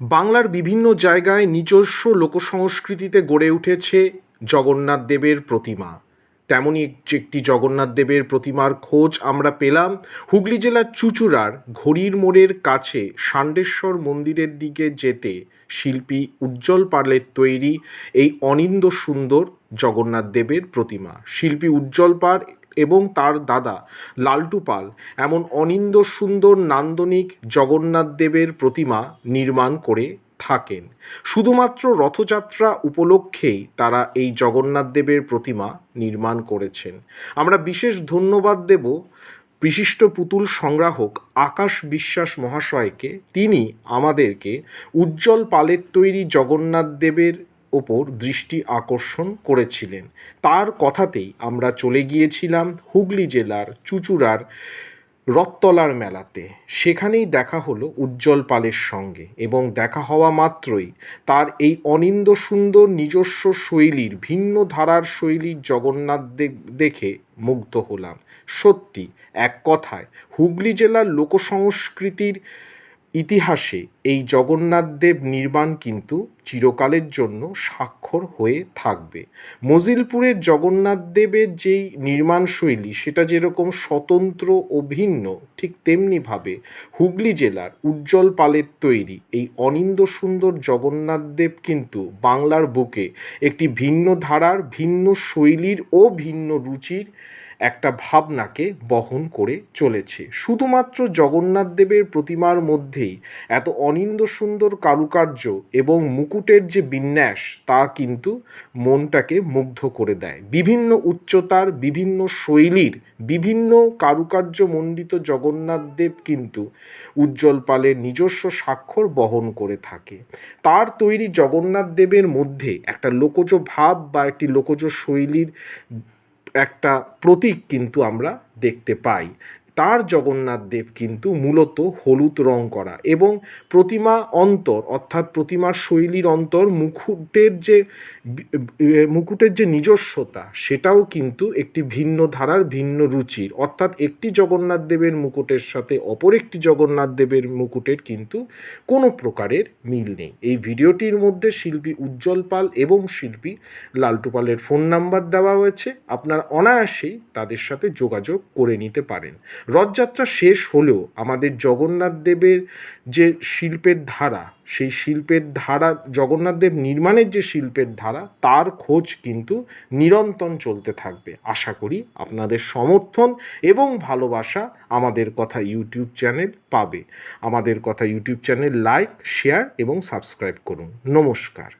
বাংলার বিভিন্ন জায়গায় নিজস্ব লোকসংস্কৃতিতে গড়ে উঠেছে জগন্নাথ দেবের প্রতিমা। তেমনই একটি জগন্নাথ দেবের প্রতিমার খোঁজ আমরা পেলাম হুগলি জেলার চুঁচুড়ার ঘড়ির মোড়ের কাছে ষাণ্ডেশ্বর মন্দিরের দিকে যেতে শিল্পী উজ্জ্বল পালের তৈরি এই অনিন্দ সুন্দর জগন্নাথ দেবের প্রতিমা। শিল্পী উজ্জ্বল পাল এবং তার দাদা, লালটু পাল, এমন অনিন্দ সুন্দর নান্দনিক জগন্নাথ দেবের প্রতিমা নির্মাণ করে থাকেন। শুধুমাত্র রথযাত্রা উপলক্ষেই তারা এই জগন্নাথ দেবের প্রতিমা নির্মাণ করেছেন। আমরা বিশেষ ধন্যবাদ দেব বিশিষ্ট পুতুল সংগ্রাহক আকাশ বিশ্বাস মহাশয়কে। তিনি আমাদেরকে উজ্জ্বল পালের তৈরি জগন্নাথ দেবের ওপর দৃষ্টি আকর্ষণ করেছিলেন। তার কথাতেই আমরা চলে গিয়েছিলাম হুগলি জেলার চুচুড়ার রথতলার মেলাতে। সেখানেই দেখা হলো উজ্জ্বল পালের সঙ্গে এবং দেখা হওয়া মাত্রই তার এই অনিন্দ সুন্দর নিজস্ব শৈলীর ভিন্ন ধারার শৈলীর জগন্নাথ দেখে মুগ্ধ হলাম। সত্যি, এক কথায়, হুগলি জেলার লোকসংস্কৃতির ইতিহাসে এই জগন্নাথ দেব নির্মাণ কিন্তু চিরকালের জন্য স্বাক্ষর হয়ে থাকবে। মজিলপুরের জগন্নাথ দেবের যেই নির্মাণ শৈলী সেটা যেরকম স্বতন্ত্র ও ভিন্ন, ঠিক তেমনিভাবে হুগলি জেলার উজ্জ্বল পালের তৈরি এই অনিন্দ সুন্দর জগন্নাথ দেব কিন্তু বাংলার বুকে একটি ভিন্ন ধারার, ভিন্ন শৈলীর ও ভিন্ন রুচির একটা ভাবনাকে বহন করে চলেছে। শুধুমাত্র জগন্নাথ দেবের প্রতিমার মধ্যেই এত অনিন্দ সুন্দর কারুকার্য এবং মুকুটের যে বিন্যাস, তা কিন্তু মনটাকে মুগ্ধ করে দেয়। বিভিন্ন উচ্চতার, বিভিন্ন শৈলীর, বিভিন্ন কারুকার্য মণ্ডিত জগন্নাথ দেব কিন্তু উজ্জ্বল পালের নিজস্ব স্বাক্ষর বহন করে থাকে। তার তৈরি জগন্নাথ দেবের মধ্যে একটা লোকজ ভাব বা একটি লোকজ শৈলীর একটা প্রতীক কিন্তু আমরা দেখতে পাই। তার জগন্নাথ দেব কিন্তু মূলত হলুদ রং করা এবং প্রতিমা অন্তর, অর্থাৎ প্রতিমার শৈলীর অন্তর, মুকুটের যে মুকুটের যে নিজস্বতা, সেটাও কিন্তু একটি ভিন্ন ধারার, ভিন্ন রুচির। অর্থাৎ একটি জগন্নাথ দেবের মুকুটের সাথে অপর একটি জগন্নাথ দেবের মুকুটের কিন্তু কোনো প্রকারের মিল নেই। এই ভিডিওটির মধ্যে শিল্পী উজ্জ্বল পাল এবং শিল্পী লালটু পালের ফোন নাম্বার দেওয়া হয়েছে। আপনার অনায়াসেই তাদের সাথে যোগাযোগ করে নিতে পারেন। রথযাত্রা শেষ হলেও আমাদের জগন্নাথ দেবের যে শিল্পের ধারা, সেই শিল্পের ধারা, জগন্নাথ দেব নির্মাণের যে শিল্পের ধারা, তার খোঁজ কিন্তু নিরন্তর চলতে থাকবে। আশা করি আপনাদের সমর্থন এবং ভালোবাসা আমাদের কথা ইউটিউব চ্যানেল পাবে। আমাদের কথা ইউটিউব চ্যানেল লাইক, শেয়ার এবং সাবস্ক্রাইব করুন। নমস্কার।